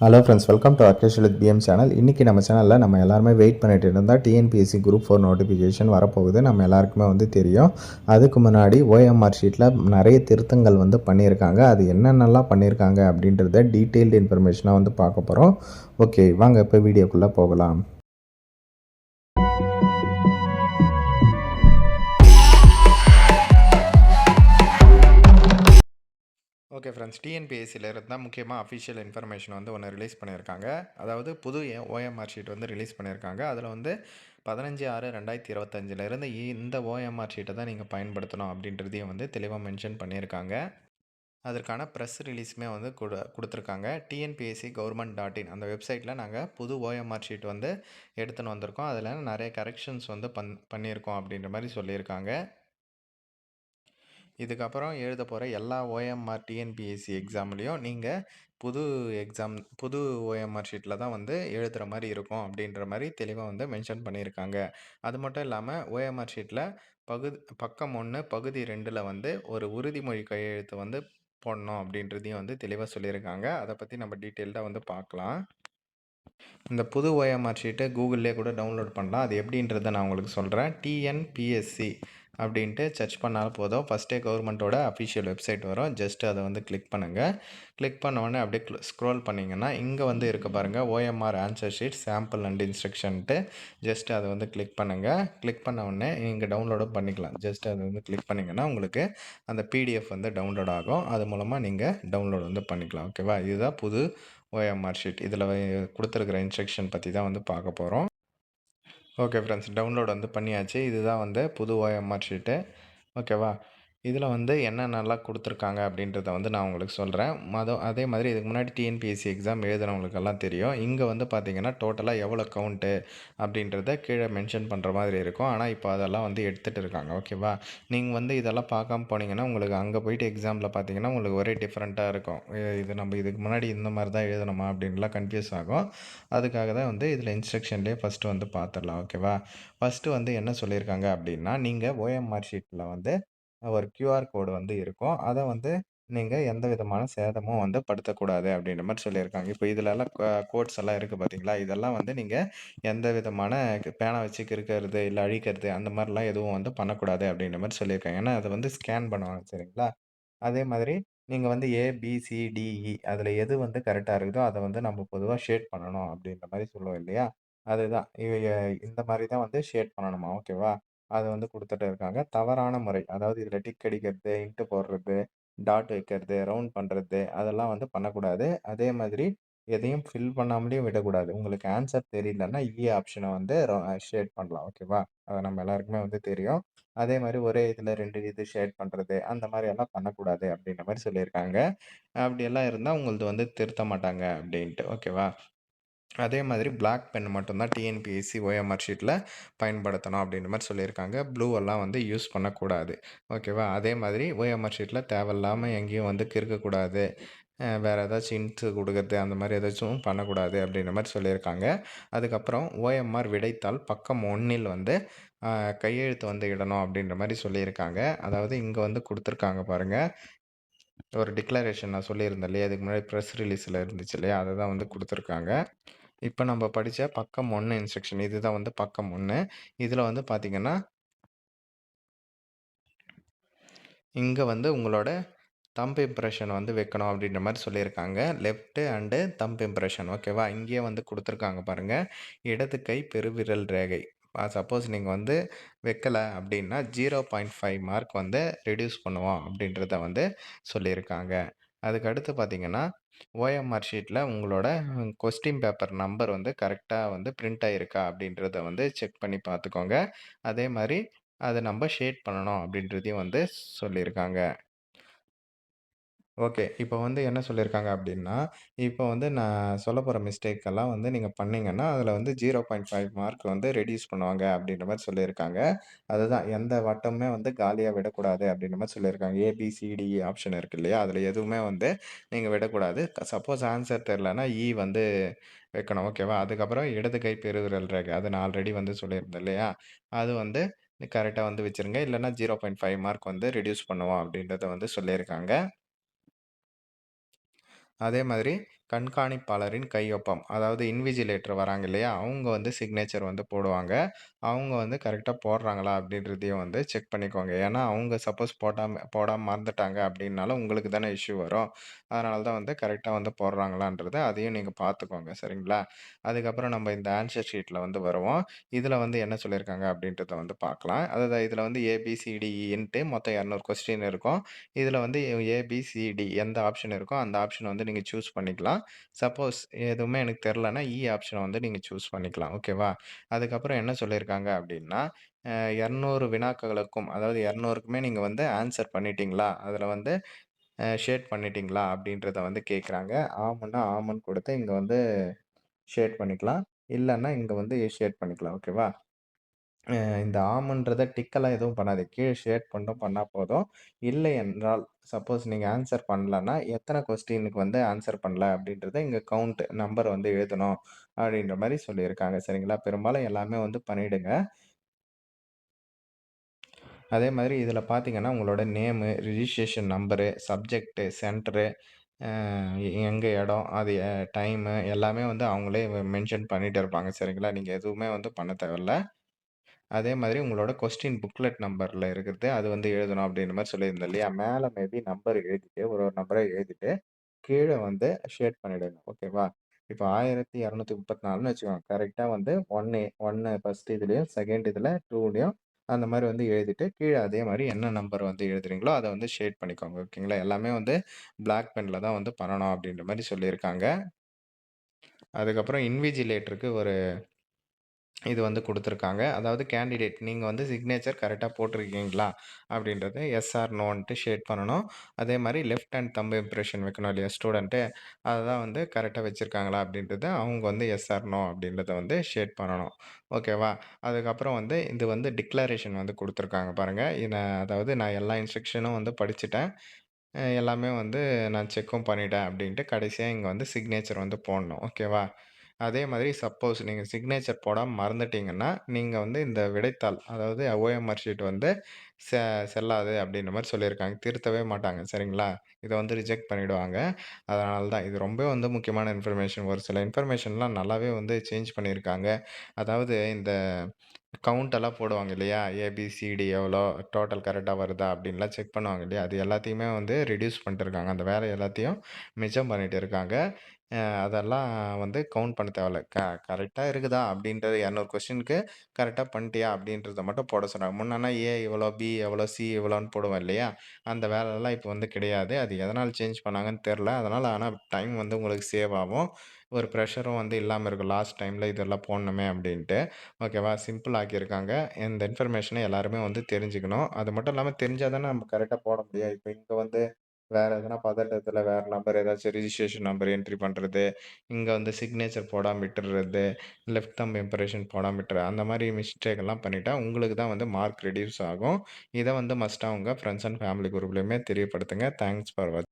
Hello friends welcome to Akkesh PM channel இன்றைக்கி நம்ம சேனலில் நம்ம எல்லாருமே வெயிட் பண்ணிட்டு இருந்தால் டிஎன்பிஎஸ்சி குரூப் ஃபோர் நோட்டிஃபிகேஷன் வரப்போகுது. நம்ம எல்லாருக்குமே வந்து தெரியும். அதுக்கு முன்னாடி ஓஎம்ஆர் ஷீட்டில் நிறைய திருத்தங்கள் வந்து பண்ணியிருக்காங்க. அது என்னென்னலாம் பண்ணியிருக்காங்க அப்படின்றத டீட்டெயில்டு இன்ஃபர்மேஷனாக வந்து பார்க்க போகிறோம் ஓகே வாங்க இப்போ வீடியோக்குள்ளே போகலாம். ஓகே ஃப்ரெண்ட்ஸ் டிஎன்பிஎஸ்சியிலேருந்து தான் முக்கியமாக அஃபிஷியல் இன்ஃபர்மேஷன் வந்து ஒன்று ரிலீஸ் பண்ணியிருக்காங்க. அதாவது புது ஓஎம்ஆர் ஷீட் வந்து ரிலீஸ் பண்ணியிருக்காங்க. அதில் வந்து பதினஞ்சு ஆறு ரெண்டாயிரத்தி இருபத்தஞ்சிலேருந்து இந்த ஓஎம்ஆர் ஷீட்டை தான் நீங்கள் பயன்படுத்தணும் அப்படின்றதையும் வந்து தெளிவாக மென்ஷன் பண்ணியிருக்காங்க. அதற்கான ப்ரெஸ் ரிலீஸுமே வந்து கொடு கொடுத்துருக்காங்க. டிஎன்பிஎஸ்சி கவர்மெண்ட் டாட் இன் அந்த வெப்சைட்டில் நாங்கள் புது ஓஎம்ஆர் ஷீட் வந்து எடுத்துன்னு வந்திருக்கோம். அதில் நிறைய கரெக்ஷன்ஸ் வந்து பண் பண்ணியிருக்கோம் அப்படின்ற மாதிரி சொல்லியிருக்காங்க. இதுக்கப்புறம் எழுத போகிற எல்லா ஓஎம்ஆர் டிஎன்பிஎஸ்சி எக்ஸாம்லேயும் நீங்கள் புது எக்ஸாம் புது ஓஎம்ஆர் ஷீட்டில் தான் வந்து எழுதுகிற மாதிரி இருக்கும் அப்படின்ற மாதிரி தெளிவாக வந்து மென்ஷன் பண்ணியிருக்காங்க. அது மட்டும் இல்லாமல் ஓஎம்ஆர் ஷீட்டில் பகுதி பக்கம் ஒன்று பகுதி ரெண்டில் வந்து ஒரு உறுதிமொழி கையெழுத்து வந்து போடணும் அப்படின்றதையும் வந்து தெளிவாக சொல்லியிருக்காங்க. அதை பற்றி நம்ம டீட்டெயில்டாக வந்து பார்க்கலாம். இந்த புது ஓஎம்ஆர் ஷீட்டை கூகுள்லேயே கூட டவுன்லோட் பண்ணலாம். அது எப்படின்றத நான் உங்களுக்கு சொல்கிறேன் டிஎன்பிஎஸ்சி அப்படின்ட்டு சர்ச் பண்ணாலும் போதும். ஃபஸ்ட்டே கவர்மெண்ட்டோட அஃபிஷியல் வெப்சைட் வரும். ஜஸ்ட் அதை வந்து கிளிக் பண்ணுங்கள் கிளிக் பண்ண அப்படியே ஸ்க்ரோல் பண்ணிங்கன்னா இங்கே வந்து இருக்க பாருங்கள் OMR answer sheet sample and இன்ஸ்ட்ரக்ஷன்ட்டு just அதை வந்து கிளிக் பண்ணுங்கள் கிளிக் பண்ணவுடனே நீங்கள் இங்கே டவுன்லோடும் பண்ணிக்கலாம். ஜஸ்ட் அதை வந்து கிளிக் பண்ணிங்கன்னா உங்களுக்கு அந்த பிடிஎஃப் வந்து டவுன்லோட் ஆகும். அது மூலமாக நீங்கள் டவுன்லோட் வந்து பண்ணிக்கலாம். ஓகேவா இதுதான் புது ஓஎம்ஆர் ஷீட் இதில் கொடுத்துருக்குற இன்ஸ்ட்ரக்ஷன் பற்றி தான் வந்து பார்க்க போகிறோம் ஓகே ஃப்ரெண்ட்ஸ் டவுன்லோட் வந்து பண்ணியாச்சு. இதுதான் வந்து புது ஓஎம்ஆர் ஷீட்டு ஓகேவா இதில் வந்து என்னென்னலாம் கொடுத்துருக்காங்க அப்படின்றத வந்து நான் உங்களுக்கு சொல்கிறேன். மதம் அதே மாதிரி இதுக்கு முன்னாடி டிஎன்பிஎஸ்சி எக்ஸாம் எழுதுனவங்களுக்கெல்லாம் தெரியும். இங்கே வந்து பார்த்திங்கன்னா டோட்டலாக எவ்வளோ கவுண்ட்டு அப்படின்றத கீழே மென்ஷன் பண்ணுற மாதிரி இருக்கும். ஆனால் இப்போ அதெல்லாம் வந்து எடுத்துகிட்டு இருக்காங்க. ஓகேவா நீங்கள் வந்து இதெல்லாம் பார்க்காம போனீங்கன்னா உங்களுக்கு அங்கே போயிட்டு எக்ஸாமில் பார்த்தீங்கன்னா உங்களுக்கு ஒரே டிஃப்ரெண்ட்டாக இருக்கும். இது நம்ம இதுக்கு முன்னாடி இந்த மாதிரி தான் எழுதணுமா அப்படின்லாம் கன்ஃபியூஸ் ஆகும். அதுக்காக தான் வந்து இதில் இன்ஸ்ட்ரக்ஷன்லேயே ஃபஸ்ட்டு வந்து பார்த்துடலாம். ஓகேவா ஃபஸ்ட்டு வந்து என்ன சொல்லியிருக்காங்க அப்படின்னா நீங்கள் ஓஎம்ஆர் ஷீட்டில் வந்து ஒரு கியூஆர் கோடு வந்து இருக்கும். அதை வந்து நீங்கள் எந்த விதமான சேதமும் வந்து படுத்தக்கூடாது அப்படின்ற மாதிரி சொல்லியிருக்காங்க. இப்போ இதிலெல்லாம் கோட்ஸ் எல்லாம் இருக்குது பார்த்தீங்களா? இதெல்லாம் வந்து நீங்கள் எந்த விதமான பேனா வச்சு கிறுக்கிறது இல்லை அழிக்கிறது அந்த மாதிரிலாம் எதுவும் வந்து பண்ணக்கூடாது அப்படின்ற மாதிரி சொல்லியிருக்காங்க. ஏன்னா அதை வந்து ஸ்கேன் பண்ணுவாங்க சரிங்களா? அதே மாதிரி நீங்கள் வந்து ஏபிசிடிஇ e அதில் எது வந்து கரெக்டாக இருக்குதோ அதை வந்து நம்ம பொதுவாக ஷேட் பண்ணணும் அப்படின்ற மாதிரி சொல்லுவோம் இல்லையா? அதுதான். இந்த மாதிரி தான் வந்து ஷேட் பண்ணணுமா? ஓகேவா அது வந்து கொடுத்துட்டு இருக்காங்க. தவறான முறை. அதாவது இதில் டிக் அடிக்கிறது, இன்ட்டு போடுறது, டாட் வைக்கிறது, ரவுண்ட் பண்ணுறது அதெல்லாம் வந்து பண்ணக்கூடாது. அதே மாதிரி எதையும் ஃபில் பண்ணாமலேயும் விடக்கூடாது. உங்களுக்கு ஆன்சர் தெரியலன்னா, இ ஆப்ஷனை வந்து ஷேட் பண்ணலாம். ஓகேவா? அது நம்ம எல்லாருக்குமே வந்து தெரியும். அதே மாதிரி ஒரே இதில் ரெண்டு இது ஷேட் பண்ணுறது, அந்த மாதிரி எல்லாம் பண்ணக்கூடாது அப்படின்ற மாதிரி சொல்லியிருக்காங்க. அப்படியெல்லாம் இருந்தால் உங்களது வந்து திருத்த மாட்டாங்க அப்படின்ட்டு. ஓகேவா? அதே மாதிரி பிளாக் பென் மட்டும்தான் டிஎன்பிஎஸ்சி ஓஎம்ஆர் ஷீட்டில் பயன்படுத்தணும் அப்படின்ற மாதிரி சொல்லியிருக்காங்க. ப்ளூவெல்லாம் வந்து யூஸ் பண்ணக்கூடாது. ஓகேவா அதே மாதிரி ஓஎம்ஆர் ஷீட்டில் தேவையில்லாமல் எங்கேயும் வந்து கிறுக்கக்கூடாது. வேறு ஏதாச்சும் இன்ட்டு கொடுக்குறது அந்த மாதிரி ஏதாச்சும் பண்ணக்கூடாது அப்படின்ற மாதிரி சொல்லியிருக்காங்க. அதுக்கப்புறம் ஓஎம்ஆர் விடைத்தாள் பக்கம் ஒன்றில் வந்து கையெழுத்து வந்து இடணும் அப்படின்ற மாதிரி சொல்லியிருக்காங்க. அதாவது இங்கே வந்து கொடுத்துருக்காங்க பாருங்கள் ஒரு டிக்ளரேஷன் நான் சொல்லியிருந்தேன் இல்லையா? அதுக்கு முன்னாடி ப்ரெஸ் ரிலீஸில் இருந்துச்சு இல்லையா? அதை தான் வந்து கொடுத்துருக்காங்க. இப்போ நம்ம படித்த பக்கம் ஒன்று இன்ஸ்ட்ரக்ஷன் இதுதான் வந்து பக்கம் ஒன்று இதில் வந்து பார்த்திங்கன்னா இங்கே வந்து உங்களோட தம்ப் இம்ப்ரெஷன் வந்து வைக்கணும் அப்படின்ற மாதிரி சொல்லியிருக்காங்க. லெஃப்ட்டு அண்டு தம்ப் இம்ப்ரெஷன் ஓகேவா இங்கேயே வந்து கொடுத்துருக்காங்க பாருங்கள் இடது கை பெருவிரல் ரேகை. சப்போஸ் நீங்கள் வந்து வைக்கலை அப்படின்னா ஜீரோ பாயிண்ட் ஃபைவ் மார்க் வந்து ரெடியூஸ் பண்ணுவோம் அப்படின்றத வந்து சொல்லியிருக்காங்க. அதுக்கு அடுத்து பார்த்தீங்கன்னா ஓஎம்ஆர் ஷீட்டில் உங்களோட கொஸ்டின் பேப்பர் நம்பர் வந்து கரெக்டாக வந்து பிரிண்ட் ஆகிருக்கா அப்படின்றத வந்து செக் பண்ணி பார்த்துக்கோங்க. அதே மாதிரி அதை நம்ம ஷேட் பண்ணணும் அப்படின்றதையும் வந்து சொல்லியிருக்காங்க. ஓகே. இப்போ வந்து என்ன சொல்லியிருக்காங்க அப்படின்னா, இப்போ வந்து நான் சொல்ல போகிற மிஸ்டேக்கெல்லாம் வந்து நீங்கள் பண்ணீங்கன்னா, அதில் வந்து ஜீரோ பாயிண்ட் ஃபைவ் மார்க் வந்து ரெடியூஸ் பண்ணுவாங்க அப்படின்ற மாதிரி சொல்லியிருக்காங்க. அதுதான் எந்த வட்டமுமே வந்து காலியாக விடக்கூடாது அப்படின்ற மாதிரி சொல்லியிருக்காங்க. ஏபிசிடி ஆப்ஷன் e இருக்கு இல்லையா? அதில் எதுவுமே வந்து நீங்கள் விடக்கூடாது. சப்போஸ் ஆன்சர் தெரிலனா இ வந்து வைக்கணும். ஓகேவா? அதுக்கப்புறம் இடது கை பெருவிரல் ரேகை. அது நான் ஆல்ரெடி வந்து சொல்லியிருந்தேன் இல்லையா? அது வந்து கரெக்டாக வந்து வச்சுருங்க. இல்லைன்னா ஃபைவ் மார்க் வந்து ரெடியூஸ் பண்ணுவோம் அப்படின்றத வந்து சொல்லியிருக்காங்க. அதே மாதிரி கண்காணிப்பாளரின் கையொப்பம். அதாவது இன்விஜிலேட்டர் வராங்க இல்லையா? அவங்க வந்து சிக்னேச்சர் வந்து போடுவாங்க. அவங்க வந்து கரெக்டாக போடுறாங்களா அப்படின்றதையும் வந்து செக் பண்ணிக்கோங்க. ஏன்னா, அவங்க சப்போஸ் போட்டாமல் போடாமல் மறந்துட்டாங்க அப்படின்னாலும் உங்களுக்கு தானே இஷ்யூ வரும். அதனால தான் வந்து கரெக்டாக வந்து போடுறாங்களான்றது அதையும் நீங்கள் பார்த்துக்கோங்க. சரிங்களா? அதுக்கப்புறம் நம்ம இந்த ஆன்சர் ஷீட்டில் வந்து வருவோம். இதில் வந்து என்ன சொல்லியிருக்காங்க அப்படின்றத வந்து பார்க்கலாம். அதாவது இதில் வந்து ஏபிசிடிஇன்ட்டு e மொத்தம் 200 கொஸ்டின் இருக்கும். இதில் வந்து ஏபிசிடி எந்த ஆப்ஷன் இருக்கோ அந்த ஆப்ஷன் வந்து நீங்கள் சூஸ் பண்ணிக்கலாம். சப்போஸ் எதுவுமே எனக்கு தெரிலன்னா இ e ஆப்ஷனை வந்து நீங்கள் சூஸ் பண்ணிக்கலாம். ஓகேவா? அதுக்கப்புறம் என்ன சொல்லியிருக்காங்க அப்படின்னா, இரநூறு வினாக்களுக்கும் அதாவது இரநூறுக்குமே நீங்கள் வந்து ஆன்சர் பண்ணிட்டீங்களா? அதில் வந்து ஷேட் பண்ணிட்டீங்களா? அப்படின்றத வந்து கேட்குறாங்க. ஆமுன்னா ஆமுன்னு கொடுத்து இங்கே வந்து ஷேட் பண்ணிக்கலாம். இல்லைன்னா இங்கே வந்து ஷேட் பண்ணிக்கலாம். ஓகேவா? இந்த ஆம்ன்றத டிக்கெல்லாம் எதுவும் பண்ணாது கீழே ஷேட் மட்டும் பண்ணால் போதும். இல்லை என்றால், சப்போஸ் நீங்கள் ஆன்சர் பண்ணலன்னா, எத்தனை கொஸ்டினுக்கு வந்து ஆன்சர் பண்ணல அப்படின்றத இங்கே கவுண்ட் நம்பர் வந்து எழுதணும். அப்படின்ற மாதிரி சொல்லியிருக்காங்க. சரிங்களா? பெரும்பாலும் எல்லாமே வந்து பண்ணிவிடுங்க அதே மாதிரி இதில் பார்த்தீங்கன்னா, உங்களோட name, registration number, subject, centre, எங்கள் இடம், அது டைமு எல்லாமே வந்து அவங்களே மென்ஷன் பண்ணிகிட்டு இருப்பாங்க. சரிங்களா? நீங்கள் எதுவுமே வந்து பண்ண தேவையில்ல. அதே மாதிரி உங்களோட கொஸ்டின் புக்லெட் நம்பர்ல இருக்கிறது, அது வந்து எழுதணும் அப்படின்ற மாதிரி சொல்லியிருந்தேன் இல்லையா? மேலே மேபி நம்பர் எழுதிட்டு, ஒரு ஒரு நம்பரை எழுதிட்டு, கீழே வந்து ஷேட் பண்ணிடுங்க. ஓகேவா? இப்போ ஆயிரத்தி இரநூத்தி முப்பத்தி நாலுன்னு வச்சுக்கோங்க. கரெக்டாக வந்து ஒன்னு ஒன்று ஃபஸ்ட் இதுலேயும் செகண்ட் இதில் டூலேயும் அந்த மாதிரி வந்து எழுதிட்டு, கீழே அதே மாதிரி என்ன நம்பர் வந்து எழுதுறீங்களோ, அதை வந்து ஷேட் பண்ணிக்கோங்க. ஓகேங்களா? எல்லாமே வந்து பிளாக் பென்ல தான் வந்து பண்ணணும் அப்படின்ற மாதிரி சொல்லியிருக்காங்க. அதுக்கப்புறம் இன்விஜிலேட்டருக்கு ஒரு இது வந்து கொடுத்துருக்காங்க அதாவது கேண்டிடேட் நீங்கள் வந்து சிக்னேச்சர் கரெக்டாக போட்டிருக்கீங்களா? அப்படின்றத எஸ் ஆர் நோன்ட்டு ஷேட் பண்ணணும். அதே மாதிரி லெஃப்ட் ஹேண்ட் தம்பு இம்ப்ரெஷன் வைக்கணும் இல்லையா ஸ்டூடெண்ட்டு அதை தான் வந்து கரெக்டாக வச்சுருக்காங்களா அப்படின்றத அவங்க வந்து எஸ் ஆர் நோ அப்படின்றத வந்து ஷேட் பண்ணணும். ஓகேவா? அதுக்கப்புறம் வந்து இது வந்து டிக்ளரேஷன் வந்து கொடுத்துருக்காங்க பாருங்கள் இதை அதாவது நான் எல்லா இன்ஸ்ட்ரக்ஷனும் வந்து படிச்சுட்டேன். எல்லாமே வந்து நான் செக்கும் பண்ணிட்டேன் அப்படின்ட்டு கடைசியாக இங்கே வந்து சிக்னேச்சர் வந்து போடணும். ஓகேவா? அதே மாதிரி சப்போஸ் நீங்கள் சிக்னேச்சர் போடாம மறந்துட்டீங்கன்னா, நீங்கள் வந்து இந்த விடைத்தாள் அதாவது ஓஎம்ஆர் ஷீட் வந்து செ செல்லாது அப்படின்ற மாரி சொல்லியிருக்காங்க. திருத்தவே மாட்டாங்க. சரிங்களா? இத வந்து ரிஜெக்ட் பண்ணிடுவாங்க. அதனால தான். இது ரொம்பவே வந்து முக்கியமான இன்ஃபர்மேஷன். ஒரு சில இன்ஃபர்மேஷன்லாம் நல்லாவே வந்து சேஞ்ச் பண்ணியிருக்காங்க. அதாவது இந்த கவுண்ட் எல்லாம் போடுவாங்க இல்லையா? ஏபிசிடி எவ்வளோ, டோட்டல் கரெக்ட்டா வருதா அப்படின்லாம் செக் பண்ணுவாங்க இல்லையா? அது எல்லாத்தையுமே வந்து ரெட்யூஸ் பண்ணிட்டு இருக்காங்க. அந்த வேலை எல்லாத்தையும் மிச்சம் பண்ணிட்டு இருக்காங்க. அ அதெல்லாம் வந்து கவுண்ட் பண்ண தேவையில்ல. க கரெக்ட்டா இருக்குதா அப்படின்றது 200 கொஸ்டினுக்கு கரெக்ட்டா பண்ணிட்டியா அப்படின்றத மட்டும் போட சொன்னாங்க. முன்னனா ஏ இவ்வளோ, பி எவ்வளோ, சி இவ்வளோன்னு போடுவோம் இல்லையா? அந்த வேலைலாம் இப்போ வந்து கிடையாது. அது எதனால் சேஞ்ச் பண்ணாங்கன்னு தெரில அதனால் ஆனால் டைம் வந்து உங்களுக்கு சேவ் ஆகும். ஒரு ப்ரெஷரும் வந்து இல்லாமல் இருக்கும். லாஸ்ட் டைமில் இதெல்லாம் போடணுமே அப்படின்ட்டு. ஓகேவா? சிம்பிள் ஆக்கியிருக்காங்க. இந்த இன்ஃபர்மேஷனை எல்லாருமே வந்து தெரிஞ்சுக்கணும். அது மட்டும் இல்லாமல் தெரிஞ்சால் தானே நம்ம கரெக்டாக போட முடியும். இப்போ இங்கே வந்து வேற எதனா பதட்டத்தில் வேற நம்பர் ஏதாச்சும் ரிஜிஸ்ட்ரேஷன் நம்பர் என்ட்ரி பண்ணுறது இங்கே வந்து சிக்னேச்சர் போடாம விட்டுறது லெஃப்ட் தம் இம்ப்ரெஷன் போடாம விட்டுறது, அந்த மாதிரி மிஸ்டேக் எல்லாம் பண்ணிட்டா உங்களுக்கு தான் வந்து மார்க் ரிடியூஸ் ஆகும். இதை வந்து மஸ்ட்டாக உங்கள் ஃப்ரெண்ட்ஸ் அண்ட் ஃபேமிலி குரூப்லேயுமே தெரியப்படுத்துங்க. Thanks for watch